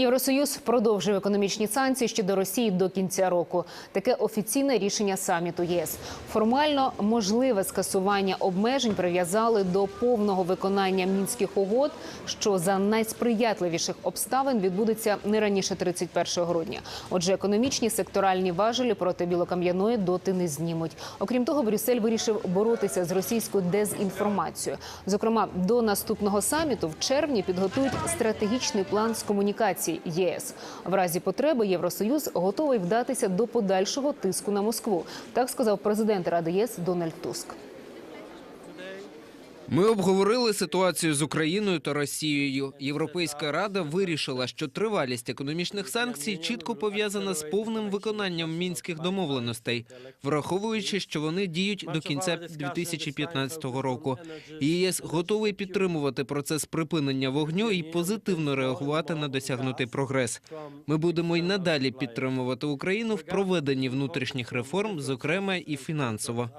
Євросоюз продовжує економічні санкції щодо Росії до кінця року. Таке офіційне рішення саміту ЄС. Формально можливе скасування обмежень прив'язали до повного виконання мінських угод, що за найсприятливіших обставин відбудеться не раніше 31 грудня. Отже, економічні секторальні важелі проти білокам'яної доти не знімуть. Окрім того, Брюссель вирішив боротися з російською дезінформацією. Зокрема, до наступного саміту в червні підготують стратегічний план з комунікацій ЄС. В разі потреби Євросоюз готовий вдатися до подальшого тиску на Москву. Так сказав президент Ради ЄС Дональд Туск. Ми обговорили ситуацію з Україною та Росією. Європейська рада вирішила, що тривалість економічних санкцій чітко пов'язана з повним виконанням мінських домовленостей, враховуючи, що вони діють до кінця 2015 року. ЄС готовий підтримувати процес припинення вогню і позитивно реагувати на досягнутий прогрес. Ми будемо й надалі підтримувати Україну в проведенні внутрішніх реформ, зокрема і фінансово.